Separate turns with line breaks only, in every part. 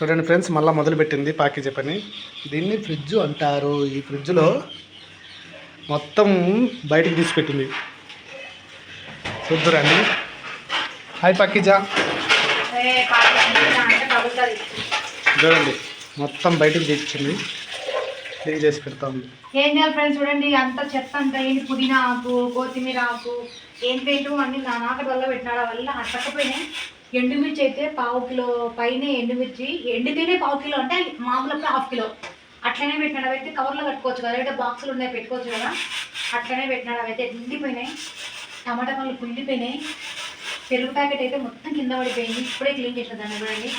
చూడండి ఫ్రెండ్స్ మళ్ళీ మొదలుపెట్టింది ప్యాకేజీ పని. దీన్ని ఫ్రిడ్జ్ అంటారు. ఈ ఫ్రిడ్జ్లో మొత్తం బయటికి తీసి పెట్టింది చూద్దురండి హాయ్ పాకిజా. చూడండి మొత్తం బయటికి తెచ్చింది క్లీన్ చేసి పెడతా. ఉంది
ఏం చేయాలి ఫ్రెండ్స్ చూడండి అంత చెత్త అంతా ఏంటి? పుదీనా ఆకు కొత్తిమీర ఆకు ఏంటేంటో అన్ని నా నాకటి వల్ల పెట్టినాడు వల్ల అట్టకపోయినాయి ఎండుమిర్చి అయితే పావు కిలో పైన ఎండుమిర్చి. ఎండితేనే పావు కిలో అంటే మామూలుగా హాఫ్ కిలో. అట్లనే పెట్టినాడు. అవైతే కవర్లో కట్టుకోవచ్చు కదా. లేదా బాక్సులు ఉన్నాయి పెట్టుకోవచ్చు కదా. అట్లనే పెట్టినాడు. అవైతే ఎండిపోయినాయి. టమాటా పనులు కుళ్ళిపోయినాయి. పెరుగు ప్యాకెట్ అయితే మొత్తం కింద పడిపోయింది. ఇప్పుడే క్లీన్ చేసిన దాన్ని చూడండి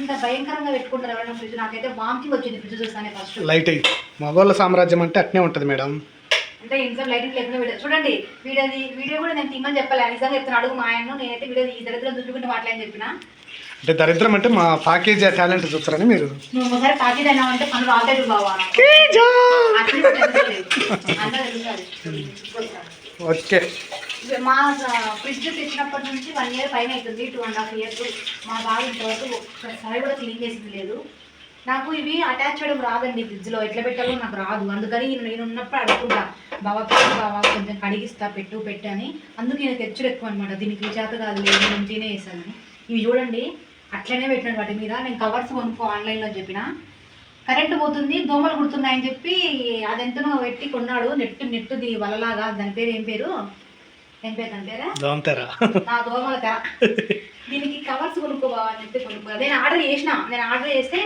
ఇంత భయంకరంగా పెట్టుకుంటారు ఎవరైనా ఫ్రిడ్జ్. నాకైతే వామిటింగ్ వచ్చింది ఫ్రిడ్జ్ చూస్తానే ఫస్ట్
లైట్ అయ్యి. సామ్రాజ్యం అంటే అట్నే ఉంటుంది మేడం.
అంటే ఇంట్లో లైటింగ్ లేకుండా వీడియో చూడండి వీడియోది వీడియో కూడా నేను తిమ్మని చెప్పలే. నిజంగా చెప్తాను అడుగు మా ఆయన నేనైతే వీడియో ఈ దరిద్రం దుడ్డుకుంటే మాట్లాడని చెప్పిన.
అంటే దరిద్రం అంటే మా ప్యాకేజీ టాలెంట్ చూస్తారని మీరు?
నువ్వు ఒకసారి పాకెట్ అయినా అంటే పనులు ఆల్రెడీ బావా.
ఓకే.
మా ఫ్రిడ్జ్ తెచ్చినప్పటి నుంచి వన్ ఇయర్ పైన అవుతుంది టూ అండ్ హాఫ్ ఇయర్స్ మా బాగా ఇంతవరకు ఒక్కసారి కూడా క్లీన్ చేసింది లేదు. నాకు ఇవి అటాచ్ చేయడం రాదండి ఫ్రిడ్జ్లో ఎట్లా పెట్టాలో నాకు రాదు. అందుకని నేను ఉన్నప్పుడు అడుగుకుంటా బావా పెట్టు బావా కొంచెం కడిగిస్తా పెట్టు పెట్టు అని. అందుకు నేను తెచ్చుడు ఎక్కువ అనమాట దీనికి చేత కాదు లేదు నేను తినేసాను ఇవి చూడండి అట్లనే పెట్టినాడు వాటి మీద. నేను కవర్స్ కొనుక్కో ఆన్లైన్లో చెప్పిన. కరెంటు పోతుంది దోమలు కుడుతున్నాయని చెప్పి అదెంతనో పెట్టి కొన్నాడు. నెట్టు నెట్టుది వలలాగా. దాని పేరు ఏం పేరు? ఏం పేరు దాని పేరా?
దోమతెరా
నా దోమల తెర. దీనికి కవర్స్ కొనుక్కోవా అని చెప్పి కొనుక్కో నేను ఆర్డర్ చేసిన. నేను ఆర్డర్ చేస్తే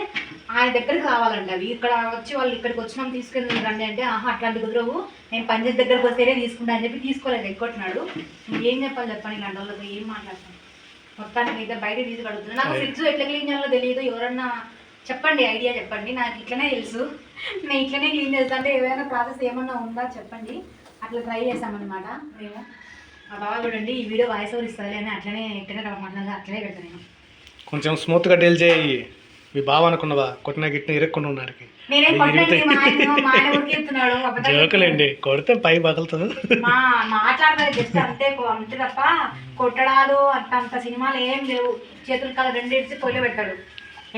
ఆయన దగ్గరికి రావాలండి అవి ఇక్కడ వచ్చి వాళ్ళు ఇక్కడికి వచ్చినాం తీసుకెళ్ళి రండి అంటే ఆహా అట్లాంటి కుదరవు. నేను పంచాయత్ దగ్గరకు వస్తేనే తీసుకుంటా అని చెప్పి తీసుకోలేదు ఎక్కొట్టినాడు ఏం చెప్పాలి చెప్పండి ఇలాంటి వాళ్ళతో ఏం మాట్లాడతాను మొత్తానికి అయితే బయట తీసుకెడుతున్నాను నాకు ఫ్రిడ్జ్ ఎట్లా క్లీన్ చేయాలో తెలియదు ఎవరన్నా చెప్పండి ఐడియా చెప్పండి. నాకు ఇట్లనే తెలుసు. నేను ఇట్లనే క్లీన్ చేస్తా అంటే ఏదైనా ప్రాసెస్ ఏమన్నా ఉందా చెప్పండి. అట్లా ట్రై చేసామన్నమాట మేము. మా బావ చూడండి ఈ వీడియో వాయిస్ ఓవర్ ఇస్తుంది అని అట్లనే ఎట్లనే మాట్లాడగా అట్లనే పెడతాను నేను.
కొంచెం స్మూత్గా డీల్ చేయి. మీ బావ అనుకున్నావా? కొట్టిన గిట్టిన ఇరక్కుండా ఉన్నాడికి జోకులేండి. కొడితే పై పగలుతుంది
జస్ట్ అంతే కో- అంతే తప్ప కొట్టడాలు అంత అంత సినిమాలు ఏం లేవు. చేతులు కాలు రెండు ఇడిచి పెడతాడు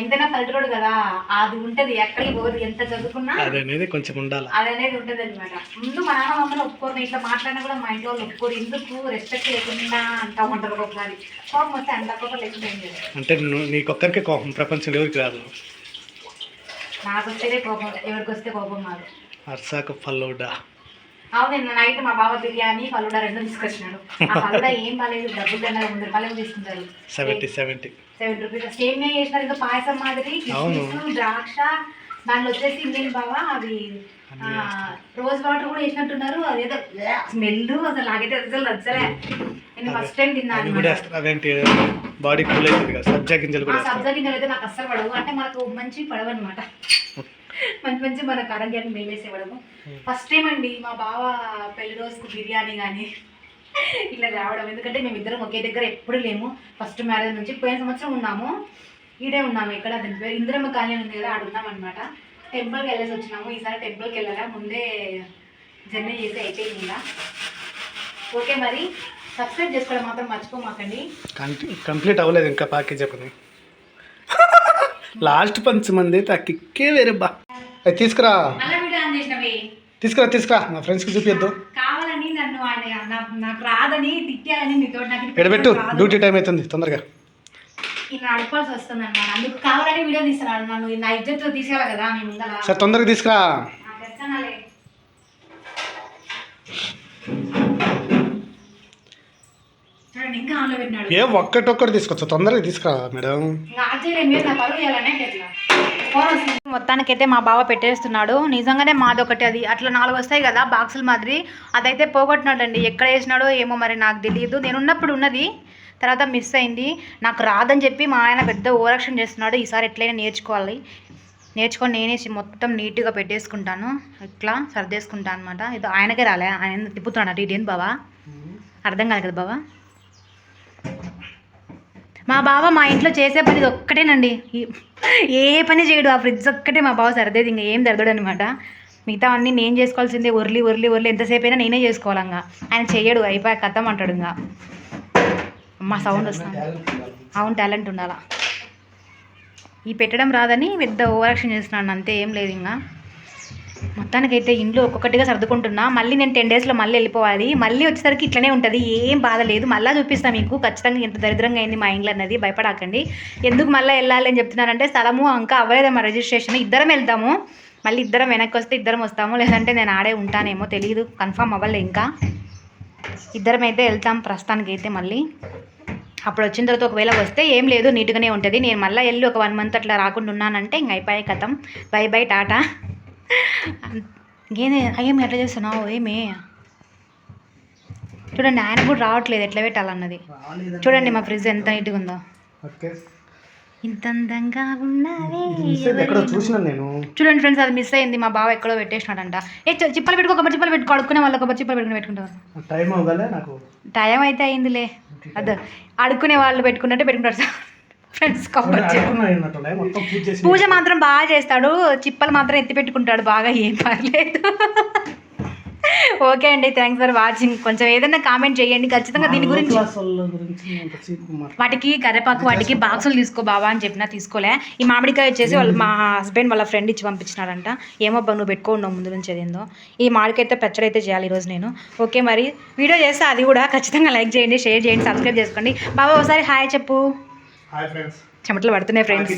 ఎంతైనా పల్లెటూరు కదా అది ఉంటది. ఎక్కడికి పోదు ఎంత చదువుకున్నా
అది అనేది కొంచెం ఉండాలి.
అది అనేది ఉంటుంది అనమాట ముందు మా నాన్న మమ్మల్ని ఒప్పుకోరు. ఇట్లా మాట్లాడినా కూడా మా ఇంట్లో వాళ్ళు ఒప్పుకోరు. ఎందుకు రెస్పెక్ట్ లేకుండా అంటా ఉంటారు ఒక్కొక్కసారి. కోపం వస్తే అంత కోపం లేకుండా
అంటే నీకొక్కరికే కోపం. ప్రపంచంలో ఎవరికి రాదు?
నాకు వస్తేనే కోపం. ఎవరికి వస్తే కోపం కాదు
అర్సాకు ఫల్లోడా
అవును నిన్న నైట్ మా బావ బిర్యానీ ఫలుడా రెండు తీసుకొచ్చినాడు. ఆ ఫలుడా ఏం బాగాలేదు డబ్బులు కన్నా ముందు రూపాయలు తీసుకుంటారు
సెవెంటీ సెవెంటీ
సెవెన్ రూపీస్ చేసినారు ఇంకా పాయసం మాదిరి ద్రాక్ష దాంట్లో వచ్చేసి ఇంకేం బావా అవి ఆ, రోజ్ వాటర్ కూడా వేసినట్టున్నారు. అదేదో స్మెల్ అసలు నాకైతే అసలు నచ్చలే. నేను ఫస్ట్ టైం
అది
తిన్నాను
కూడా అదేంటి బాడీ కూల్ అవుతుంది కదా సబ్జా గింజలు కూడా
సబ్జా గింజలు అయితే నాకు అస్సలు పడవు. అంటే మనకు మంచి పడవు అనమాట మంచి మంచి మన ఆరోగ్యానికి మేము వేసే పడవు ఫస్ట్ టైం అండి మా బావ పెళ్ళి రోజుకు బిర్యానీ కానీ ఇలా రావడం. ఎందుకంటే మేము ఇద్దరం ఒకే దగ్గర ఎప్పుడు లేము. ఫస్ట్ మ్యారేజ్ నుంచి పోయిన సంవత్సరం ఉన్నాము. ఈడే ఉన్నాము ఇక్కడ. దాని పేరు ఇందిరమ్మ కాలనీ ఉంది కదా ఆడ ఉన్నాం అనమాట టెంపుల్కి వెళ్ళేసి వచ్చినాము. ఈసారి టెంపుల్కి వెళ్ళాలా? ముందే జర్నీ చేసి అయిపోయింది ఇంకా. ఓకే మరి సబ్స్క్రైబ్ చేసుకోవడం మాత్రం మర్చిపోమాకండి.
కంప్లీట్ అవ్వలేదు ఇంకా ప్యాకేజ్ చెప్పని లాస్ట్ పంచ్ మంది అయితే ఆ కిక్కే వేరే బా. అది తీసుకురా. తీసుకురా తీసుకురా. మా ఫ్రెండ్స్కి చూపిద్దు
కావాలని నన్ను ఆయన నాకు రాదని తిట్టాలని మీతో నాకు
ఎడబెట్టు. డ్యూటీ టైం అవుతుంది తొందరగా.
ఇలా అడపాల్సి వస్తుంది అన్నమాట అందుకు కావాలని వీడియో తీస్తున్నాడు. నన్ను నా ఇజ్జత్ తీసేయాలి కదా మీ ముందర.
సరే తొందరగా తీసుకురా. ఏ ఒక్కటొక్కటి తీసుకొచ్చా? తొందరగా తీసుకురా మేడం.
మొత్తానికైతే మా బావ పెట్టేస్తున్నాడు. నిజంగానే మాది ఒకటి అది. అట్లా నాలుగు వస్తాయి కదా బాక్సుల మాదిరి. అదైతే పోగొట్టినాడండి. ఎక్కడ వేసినాడో ఏమో మరి నాకు తెలియదు. నేను ఉన్నప్పుడు ఉన్నది. తర్వాత మిస్ అయింది. నాకు రాదని చెప్పి మా ఆయన పెద్ద ఓరక్షణ చేస్తున్నాడు. ఈసారి ఎట్లయినా నేర్చుకోవాలి. నేర్చుకొని నేనే మొత్తం నీట్గా పెట్టేసుకుంటాను. ఇట్లా సర్దేసుకుంటాను అనమాట ఇది ఆయనకే రాలే. ఆయన తిప్పుతున్నాడు అటు ఇటు? ఏంది బావా? అర్థం కాదు కదా బావా? మా బావ మా ఇంట్లో చేసే పని ఇది ఒక్కటేనండి. ఏ పని చేయడు ఆ ఫ్రిడ్జ్ ఒక్కటే మా బావ సరదేది ఇంకా ఏం సర్దడు అనమాట మిగతా అన్నీ నేను చేసుకోవాల్సిందే ఒర్లి ఒర్లి ఒర్లి ఎంతసేపు అయినా నేనే చేసుకోవాలి ఇంకా ఆయన చెయ్యడు అయిపోయి కథం అంటాడు ఇంకా మా సౌండ్ వస్తుంది. అవును టాలెంట్ ఉండాలా. ఈ పెట్టడం రాదని పెద్ద ఓవరాక్షన్ చేస్తున్నాను అంతే ఏం లేదు ఇంకా మొత్తానికైతే ఇంట్లో ఒక్కొక్కటిగా సర్దుకుంటున్నా. మళ్ళీ నేను టెన్ డేస్లో మళ్ళీ వెళ్ళిపోవాలి. మళ్ళీ వచ్చేసరికి ఇట్లనే ఉంటుంది. ఏం బాధ లేదు. మళ్ళీ చూపిస్తాను మీకు. ఖచ్చితంగా ఎంత దరిద్రంగా అయింది మా ఇంట్లో అన్నది. భయపడకండి. ఎందుకు మళ్ళీ వెళ్ళాలి అని చెప్తున్నానంటే స్థలము ఇంకా అవ్వలేదు మా రిజిస్ట్రేషన్ ఇద్దరం వెళ్తాము. మళ్ళీ ఇద్దరం వెనక్కి వస్తే ఇద్దరం వస్తాము. లేదంటే నేను ఆడే ఉంటానేమో తెలియదు కన్ఫర్మ్ అవ్వలే ఇంకా. ఇద్దరం అయితే వెళ్తాం ప్రస్తుతానికి అయితే మళ్ళీ. అప్పుడు వచ్చిన తర్వాత ఒకవేళ వస్తే ఏం లేదు. నీట్గానే ఉంటుంది. నేను మళ్ళీ వెళ్ళి ఒక వన్ మంత్ అట్లా రాకుండా ఉన్నానంటే ఇంక అయిపోయాయి కథం. బై బై టాటా ఇంకేంది ఏమి ఎట్లా చేస్తున్నావు? ఏమి? చూడండి ఆయన కూడా రావట్లేదు. ఎట్లా పెట్టాలన్నది? చూడండి మా ఫ్రిడ్జ్ ఎంత నీట్గా ఉందో. ఇంత అందంగా
నేను.
చూడండి ఫ్రెండ్స్ అది మిస్ అయింది. మా బావ ఎక్కడో పెట్టేసినాడంట. ఏ చిప్పలు పెట్టుకో కొబ్బరి చిప్పలు పెట్టుకో అడుక్కునే వాళ్ళు కొబ్బరి చిప్పలు పెట్టుకుని పెట్టుకుంటారు.
టైం
టైం అయితే అయిందిలే. అదే అడుక్కునే వాళ్ళు పెట్టుకున్నట్టే పెట్టుకుంటారు ఫ్రెండ్స్
పూజ
మాత్రం బాగా చేస్తాడు. చిప్పలు మాత్రం ఎత్తి పెట్టుకుంటాడు. బాగా ఏం పర్లేదు. ఓకే అండి. థ్యాంక్స్ ఫర్ వాచింగ్ కొంచెం ఏదైనా కామెంట్ చేయండి. ఖచ్చితంగా దీని గురించి. వాటికి కరివేపాకు వాటికి బాక్సులు తీసుకో బావా అని చెప్పినా తీసుకోలే. ఈ మామిడికాయ వచ్చేసి వాళ్ళు మా హస్బెండ్ వాళ్ళ ఫ్రెండ్ ఇచ్చి పంపించినారంట ఏమో నువ్వు పెట్టుకోండి ముందు నుంచి అదేందో ఈ మామిడికాయ అయితే పచ్చడి అయితే చేయాలి ఈరోజు నేను. ఓకే మరి వీడియో చేస్తే అది కూడా ఖచ్చితంగా లైక్ చేయండి షేర్ చేయండి సబ్స్క్రైబ్ చేసుకోండి. బాబా ఒకసారి హాయ్ చెప్పు. చెమటలు పడుతున్నాయి ఫ్రెండ్స్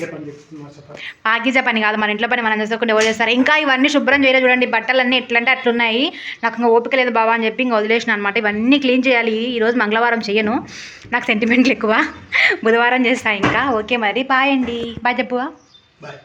పాకిజా పని కాదు మన ఇంట్లో పని మనం చేసుకోకుండా ఎవరు చేస్తారు? ఇంకా ఇవన్నీ శుభ్రం చేయలేదు చూడండి బట్టలన్నీ ఎట్లంటే అట్లున్నాయి. నాకు ఇంకా ఓపిక లేదు బాబా అని చెప్పి ఇంకా వదిలేసిన అనమాట ఇవన్నీ క్లీన్ చేయాలి ఈరోజు మంగళవారం చేయను నాకు సెంటిమెంట్లు ఎక్కువ. బుధవారం చేస్తా ఇంకా. ఓకే మరి బాయ్ అండి. Bye చెప్పువా
bye